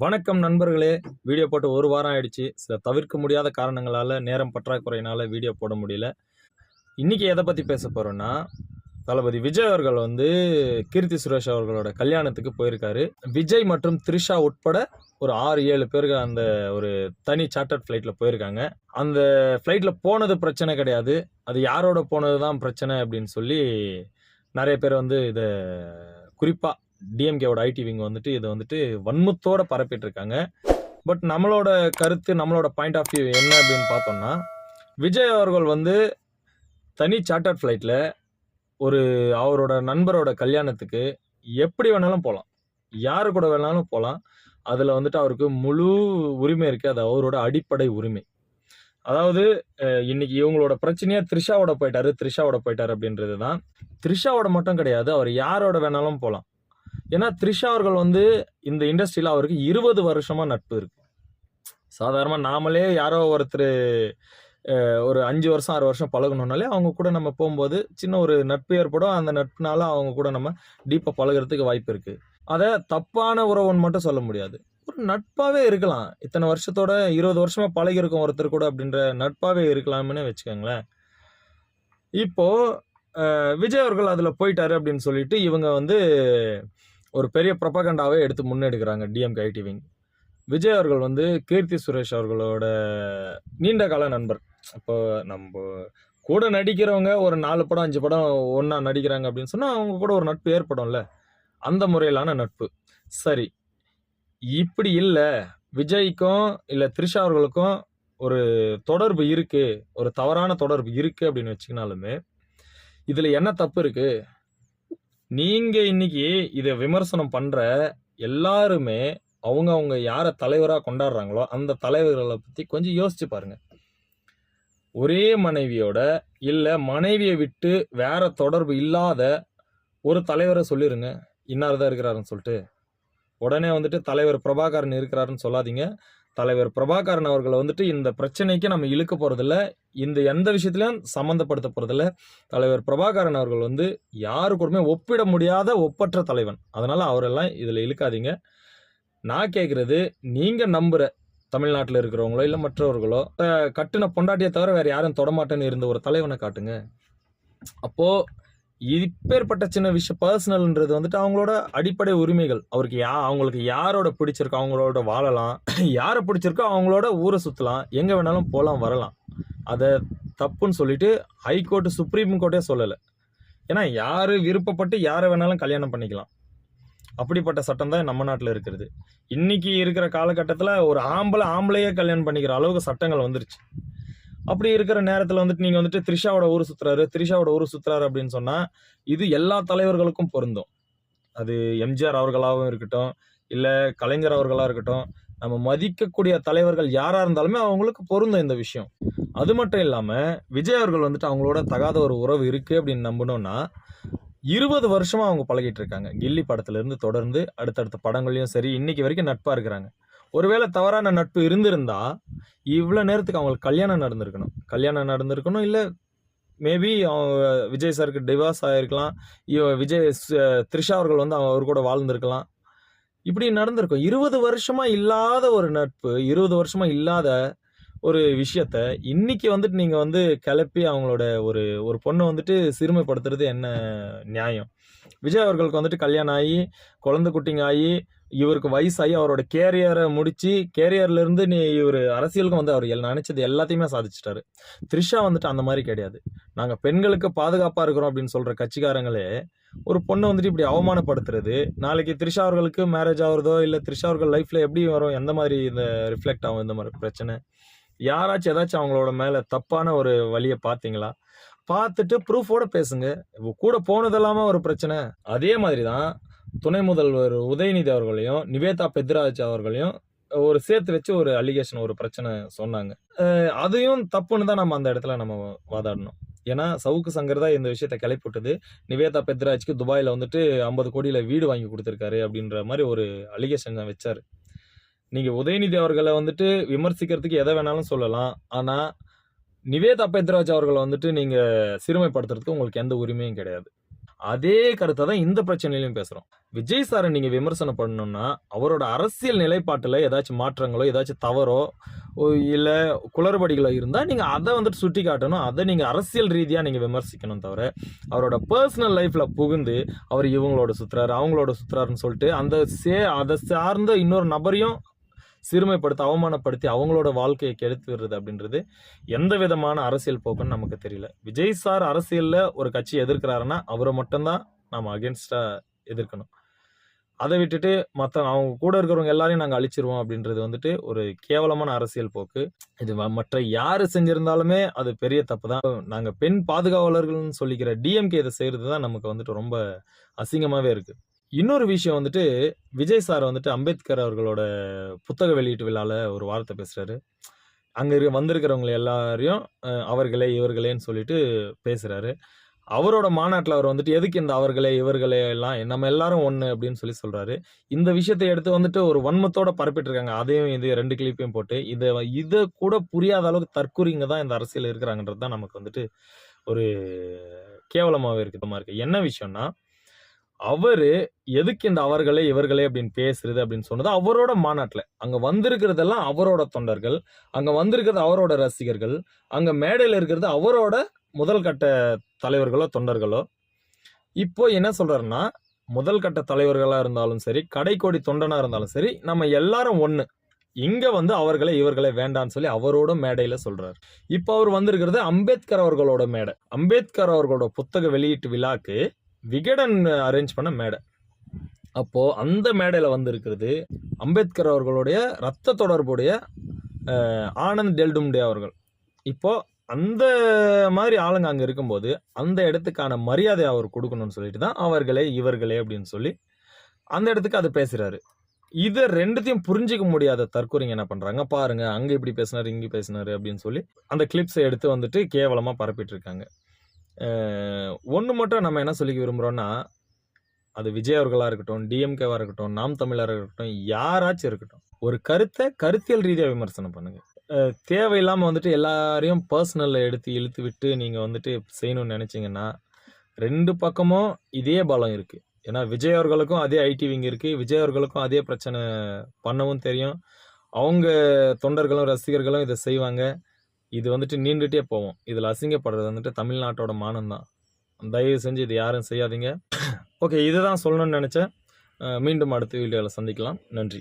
வணக்கம் நண்பர்களே. வீடியோ போட்டு ஒரு வாரம் ஆயிடுச்சு. சில தவிர்க்க முடியாத காரணங்களால் நேரம் பற்றாக்குறையினால் வீடியோ போட முடியல. இன்னைக்கு எதை பற்றி பேச போகிறோன்னா தளபதி விஜய் அவர்கள் வந்து கீர்த்தி சுரேஷ் அவர்களோட கல்யாணத்துக்கு போயிருக்காரு. விஜய் மற்றும் த்ரிஷா உட்பட ஒரு ஆறு ஏழு பேருக்கு அந்த ஒரு தனி சார்ட்டர்ட் ஃப்ளைட்டில் போயிருக்காங்க. அந்த ஃப்ளைட்டில் போனது பிரச்சனை கிடையாது. அது யாரோட போனது தான் பிரச்சனை அப்படின்னு சொல்லி நிறைய பேர் வந்து இதை குறிப்பாக டிஎம்கேவோட ஐடி விங் வந்துட்டு இதை வந்துட்டு வன்மத்தோட பரப்பிட்டு இருக்காங்க பட் நம்மளோட கருத்து நம்மளோட பாயிண்ட் ஆஃப் வியூ என்ன அப்படின்னு பார்த்தோம்னா விஜய் அவர்கள் வந்து தனி சார்ட்டர் ஃப்ளைட்டில் ஒரு அவரோட நண்பரோட கல்யாணத்துக்கு எப்படி வேணாலும் போகலாம் யாரு கூட வேணாலும் போகலாம் அதில் வந்துட்டு அவருக்கு முழு உரிமை இருக்குது அது அவரோட அடிப்படை உரிமை. அதாவது இன்னைக்கு இவங்களோட பிரச்சனையாக த்ரிஷாவோட போயிட்டாரு த்ரிஷாவோட போயிட்டாரு அப்படின்றது தான் த்ரிஷாவோட மட்டும் கிடையாது அவர் யாரோட வேணாலும் போகலாம் ஏன்னா த்ரிஷா அவர்கள் வந்து இந்த இண்டஸ்ட்ரியில் அவருக்கு இருபது வருஷமாக நட்பு இருக்குது சாதாரணமாக நாமளே யாரோ ஒருத்தர் ஒரு அஞ்சு வருஷம் ஆறு வருஷம் பழகணுன்னாலே அவங்க கூட நம்ம போகும்போது சின்ன ஒரு நட்பு ஏற்படும். அந்த நட்புனால அவங்க கூட நம்ம டீப்பாக பழகுறதுக்கு வாய்ப்பு இருக்குது அதை தப்பான உறவுன்னு மட்டும் சொல்ல முடியாது. ஒரு நட்பாகவே இருக்கலாம். இத்தனை வருஷத்தோட இருபது வருஷமாக பழகிருக்கும் ஒருத்தர் கூட அப்படின்ற நட்பாகவே இருக்கலாம்னு வச்சுக்கோங்களேன். இப்போது விஜய் அவர்கள் அதில் போயிட்டாரு அப்படின்னு சொல்லிட்டு இவங்க வந்து ஒரு பெரிய ப்ரொபகண்டாவே எடுத்து முன்னெடுக்கிறாங்க டிஎம்கே ஐடி விங் விஜய் அவர்கள் வந்து கீர்த்தி சுரேஷ் அவர்களோட நீண்ட கால நண்பர். இப்போ நம்ம கூட நடிக்கிறவங்க ஒரு நாலு படம் அஞ்சு படம் ஒன்றா நடிக்கிறாங்க அப்படின்னு சொன்னால் அவங்க கூட ஒரு நட்பு ஏற்படும்ல. அந்த முறையிலான நட்பு. சரி. இப்படி இல்லை. விஜய்க்கும் இல்லை த்ரிஷா அவர்களுக்கும் ஒரு தொடர்பு இருக்குது ஒரு தவறான தொடர்பு இருக்கு அப்படின்னு வச்சுக்கினாலுமே இதில் என்ன தப்பு இருக்குது நீங்கள் இன்னைக்கு இதை விமர்சனம் பண்ணுற எல்லாருமே அவங்க அவங்க யாரை தலைவராக கொண்டாடுறாங்களோ அந்த தலைவர்களை பற்றி கொஞ்சம் யோசிச்சு பாருங்க. ஒரே மனைவியோட இல்லை மனைவியை விட்டு வேற தொடர்பு இல்லாத ஒரு தலைவரை சொல்லிருங்க. இன்னார் தான் இருக்கிறாருன்னு சொல்லிட்டு. உடனே வந்துட்டு தலைவர் பிரபாகரன் இருக்கிறாருன்னு சொல்லாதீங்க. தலைவர் பிரபாகரன் அவர்களை வந்துட்டு இந்த பிரச்சனைக்கு நம்ம இழுக்க போகிறதில்ல இந்த எந்த விஷயத்திலையும் சம்மந்தப்படுத்த போகிறதில்ல தலைவர் பிரபாகரன் அவர்கள் வந்து யாரு கூடமே ஒப்பிட முடியாத ஒப்பற்ற தலைவன். அதனால் அவரெல்லாம் இதில் இழுக்காதீங்க. நான் கேட்குறது நீங்கள் நம்புகிற தமிழ்நாட்டில் இருக்கிறவங்களோ இல்லை மற்றவர்களோ கட்டின பொண்டாட்டியை தவிர வேறு யாரும் தொடமாட்டேன்னு இருந்த ஒரு தலைவனை காட்டுங்க. அப்போது இப்பேற்பட்ட சின்ன விஷயம் பர்சனல்ன்றது வந்துட்டு அவங்களோட அடிப்படை உரிமைகள். அவருக்கு யா அவங்களுக்கு யாரோட பிடிச்சிருக்கோ அவங்களோட வாழலாம். யாரை பிடிச்சிருக்கோ அவங்களோட ஊரை சுற்றலாம் எங்கே வேணாலும் போகலாம் வரலாம். அதை தப்புன்னு சொல்லிட்டு ஹைகோர்ட்டு சுப்ரீம் கோர்ட்டே சொல்லலை. ஏன்னா யார் விருப்பப்பட்டு யாரை வேணாலும் கல்யாணம் பண்ணிக்கலாம். அப்படிப்பட்ட சட்டம் தான் நம்ம நாட்டில் இருக்கிறது. இன்னைக்கு இருக்கிற காலகட்டத்தில் ஒரு ஆம்பளை ஆம்பளையே கல்யாணம் பண்ணிக்கிற அளவுக்கு சட்டங்கள் வந்துருச்சு. அப்படி இருக்கிற நேரத்தில் வந்துட்டு நீங்கள் வந்துட்டு த்ரிஷாவோட ஊர் சுற்றுறாரு த்ரிஷாவோட ஊர் சுற்றுறாரு அப்படின்னு சொன்னால் இது எல்லா தலைவர்களுக்கும் பொருந்தும். அது எம்ஜிஆர் அவர்களாகவும் இருக்கட்டும் இல்லை கலைஞர் அவர்களாக இருக்கட்டும் நம்ம மதிக்கக்கூடிய தலைவர்கள் யாராக இருந்தாலுமே அவங்களுக்கு பொருந்தும் இந்த விஷயம். அது மட்டும் இல்லாமல் விஜய் அவர்கள் வந்துட்டு அவங்களோட தகாத ஒரு உறவு இருக்குது அப்படின்னு நம்பணும்னா இருபது வருஷமாக அவங்க பழகிட்டு இருக்காங்க. கில்லி படத்துலேருந்து தொடர்ந்து அடுத்தடுத்த படங்கள்லையும் சரி இன்னைக்கு வரைக்கும் நட்பாக இருக்கிறாங்க. ஒருவேளை தவறான நட்பு இருந்திருந்தா இவ்வளோ நேரத்துக்கு அவங்களுக்கு கல்யாணம் நடந்திருக்கணும். கல்யாணம் நடந்திருக்கணும் இல்லை மேபி விஜய் சாருக்கு டிவோர்ஸ் ஆகிருக்கலாம் விஜய் த்ரிஷா அவர்கள் வந்து அவர் கூட வாழ்ந்திருக்கலாம். இப்படி நடந்திருக்கும். இருபது வருஷமா இல்லாத ஒரு நட்பு இருபது வருஷமா இல்லாத ஒரு விஷயத்த இன்னைக்கு வந்துட்டு நீங்க வந்து கிளப்பி அவங்களோட ஒரு ஒரு பொண்ணை வந்துட்டு சிறுமைப்படுத்துறது என்ன நியாயம்? விஜய் அவர்களுக்கு வந்துட்டு கல்யாணம் ஆகி குழந்தை குட்டிங்க ஆகி இவருக்கு வயசாகி அவரோட கேரியரை முடித்து கேரியர்லேருந்து நீ இவர் அரசியலுக்கும் வந்து அவர் நினச்சது எல்லாத்தையுமே சாதிச்சிட்டாரு. த்ரிஷா வந்துட்டு அந்த மாதிரி கிடையாது. நாங்கள் பெண்களுக்கு பாதுகாப்பாக இருக்கிறோம் அப்படின்னு சொல்கிற கட்சிக்காரங்களே ஒரு பொண்ணை வந்துட்டு இப்படி அவமானப்படுத்துறது நாளைக்கு த்ரிஷா அவர்களுக்கு மேரேஜ் ஆகுறதோ இல்லை த்ரிஷா அவர்கள் லைஃப்பில் எப்படி வரும் எந்த மாதிரி இந்த ரிஃப்ளெக்ட் ஆகும் இந்த மாதிரி பிரச்சனை? யாராச்சும் ஏதாச்சும் அவங்களோட மேலே தப்பான ஒரு வழியை பார்த்தீங்களா? பார்த்துட்டு ப்ரூஃபோட பேசுங்க. கூட கூட இல்லாமல் ஒரு பிரச்சனை. அதே மாதிரி தான் துணை முதல்வர் உதயநிதி அவர்களையும் நிவேதா பெத்ராஜ் அவர்களையும் ஒரு சேர்த்து வச்சு ஒரு அலிகேஷன் ஒரு பிரச்சனை சொன்னாங்க. அதையும் தப்புன்னு தான் நம்ம அந்த இடத்துல நம்ம வாதாடணும். ஏன்னா சவுக்கு சங்கர் தான் இந்த விஷயத்த கிளைப்பட்டது நிவேதா பெத்ராஜ்க்கு துபாயில் வந்துட்டு ஐம்பது கோடியில் வீடு வாங்கி கொடுத்துருக்காரு அப்படின்ற மாதிரி ஒரு அலிகேஷன் வச்சார். நீங்கள் உதயநிதி அவர்களை வந்துட்டு விமர்சிக்கிறதுக்கு எதை வேணாலும் சொல்லலாம். ஆனால் நிவேதா பெத்ராஜ் அவர்களை வந்துட்டு நீங்கள் சிறுமைப்படுத்துறதுக்கு உங்களுக்கு எந்த உரிமையும் கிடையாது. அதே கருத்தை தான் இந்த பிரச்சனையிலையும் பேசுறோம். விஜய் சாரை நீங்க விமர்சனம் பண்ணணும்னா அவரோட அரசியல் நிலைப்பாட்டுல ஏதாச்சும் மாற்றங்களோ ஏதாச்சும் தவறோ இல்லை இல்ல குளறுபடிகளோ இருந்தா நீங்க அதை வந்துட்டு சுட்டி காட்டணும் அதை நீங்க அரசியல் ரீதியா நீங்க விமர்சிக்கணும் தவிர அவரோட பர்சனல் லைஃப்ல புகுந்து அவர் இவங்களோட சுத்துறாரு அவங்களோட சுத்துறாருன்னு சொல்லிட்டு அந்த சே அதை சார்ந்த இன்னொரு நபரையும் சிறுமைப்படுத்தி அவமானப்படுத்தி அவங்களோட வாழ்க்கையை கெடுத்து விடுறது அப்படின்றது எந்த விதமான அரசியல் போக்குன்னு நமக்கு தெரியல. விஜய் சார் அரசியலில் ஒரு கட்சி எதிர்க்கிறாருன்னா அவரை மட்டும்தான் நம்ம அகேன்ஸ்டாக எதிர்க்கணும். அதை விட்டுட்டு மற்ற அவங்க கூட இருக்கிறவங்க எல்லாரையும் நாங்கள் அழிச்சிருவோம் அப்படின்றது வந்துட்டு ஒரு கேவலமான அரசியல் போக்கு. இது மற்ற யார் செஞ்சிருந்தாலுமே அது பெரிய தப்பு தான் நாங்கள் பெண் பாதுகாவலர்கள்னு சொல்லிக்கிற டிஎம்கே இதை செய்கிறது தான் நமக்கு வந்துட்டு ரொம்ப அசிங்கமாகவே இருக்குது இன்னொரு விஷயம் வந்துட்டு விஜய் சார் வந்துட்டு அம்பேத்கர் அவர்களோட புத்தக வெளியீட்டு விழாவில் ஒரு வார்த்தை பேசுறாரு. அங்கே இருக்க வந்திருக்கிறவங்க எல்லாரையும் அவர்களே இவர்களேன்னு சொல்லிட்டு பேசுறாரு. அவரோட மாநாட்டில் அவர் வந்துட்டு எதுக்கு இந்த அவர்களே இவர்களே எல்லாம் நம்ம எல்லாரும் ஒன்று அப்படின்னு சொல்லி சொல்கிறாரு இந்த விஷயத்தை எடுத்து வந்துட்டு ஒரு வன்மத்தோட பரப்பிட்டுருக்காங்க. அதையும் இது ரெண்டு கிளிப்பையும் போட்டு இதை இதை கூட புரியாத அளவுக்கு தற்கூறிங்க தான் இந்த அரசியல் இருக்கிறாங்கன்றது தான் நமக்கு வந்துட்டு ஒரு கேவலமாகவே இருக்கிறதமாக இருக்குது என்ன விஷயம்னா அவரு எதுக்கு இந்த அவர்களே இவர்களே அப்படின்னு பேசுறது அப்படின்னு சொன்னது அவரோட மாநாட்டில். அங்க வந்திருக்கிறதெல்லாம் அவரோட தொண்டர்கள் அங்க வந்திருக்கிறது அவரோட ரசிகர்கள் அங்க மேடையில் இருக்கிறது அவரோட முதல் கட்ட தலைவர்களோ தொண்டர்களோ. இப்போ என்ன சொல்றாருன்னா முதல் கட்ட தலைவர்களா இருந்தாலும் சரி கடைக்கோடி தொண்டனா இருந்தாலும் சரி நம்ம எல்லாரும் ஒண்ணு. இங்க வந்து அவர்களே இவர்களே வேண்டான்னு சொல்லி அவரோட மேடையில சொல்றாரு. இப்போ அவர் வந்திருக்கிறது அம்பேத்கர் அவர்களோட மேடை. அம்பேத்கர் அவர்களோட புத்தக வெளியீட்டு விழாக்கு விகடன் அரேஞ்ச் பண்ண மேடை. அப்போது அந்த மேடையில் வந்திருக்கிறது அம்பேத்கர் அவர்களுடைய ரத்த தொடர்புடைய ஆனந்த் டெல்டும்டே அவர்கள். இப்போது அந்த மாதிரி ஆளுங்க அங்கே இருக்கும்போது அந்த இடத்துக்கான மரியாதை அவர் கொடுக்கணும்னு சொல்லிட்டு தான் அவர்களே இவர்களே அப்படின்னு சொல்லி அந்த இடத்துக்கு அது பேசுகிறாரு இதை ரெண்டுத்தையும் புரிஞ்சிக்க முடியாத தற்கொலைங்க என்ன பண்ணுறாங்க பாருங்கள் அங்கே இப்படி பேசினார் இங்கே பேசினாரு அப்படின்னு சொல்லி அந்த கிளிப்ஸை எடுத்து வந்துட்டு கேவலமாக பரப்பிட்டு இருக்காங்க. ஒன்று மட்டும் நம்ம என்ன சொல்லிக்க விரும்புகிறோன்னா அது விஜய் அவர்களாக இருக்கட்டும் டிஎம்கேவாக இருக்கட்டும் நாம் தமிழராக இருக்கட்டும் யாராச்சும் இருக்கட்டும். ஒரு கருத்தை கருத்தியல் ரீதியாக விமர்சனம் பண்ணுங்கள் தேவையில்லாமல் வந்துட்டு எல்லாரையும் பர்சனலில் எடுத்து இழுத்து விட்டு நீங்கள் வந்துட்டு செய்யணும்னு நினச்சிங்கன்னா ரெண்டு பக்கமும் இதே பலம் இருக்குது ஏன்னா விஜய் அவர்களுக்கும் அதே ஐடி விங் இருக்குது விஜய் அவர்களுக்கும் அதே பிரச்சனை பண்ணவும் தெரியும். அவங்க தொண்டர்களும் ரசிகர்களும் இதை செய்வாங்க. இது வந்துட்டு நீண்டுகிட்டே போவோம். இதில் அசிங்கப்படுறது வந்துட்டு தமிழ்நாட்டோட மானம் தான் தயவு செஞ்சு இது யாரும் செய்யாதீங்க. ஓகே இதை தான் சொல்லணும்னு நினச்சேன். மீண்டும் அடுத்த வீடியோவில் சந்திக்கலாம். நன்றி.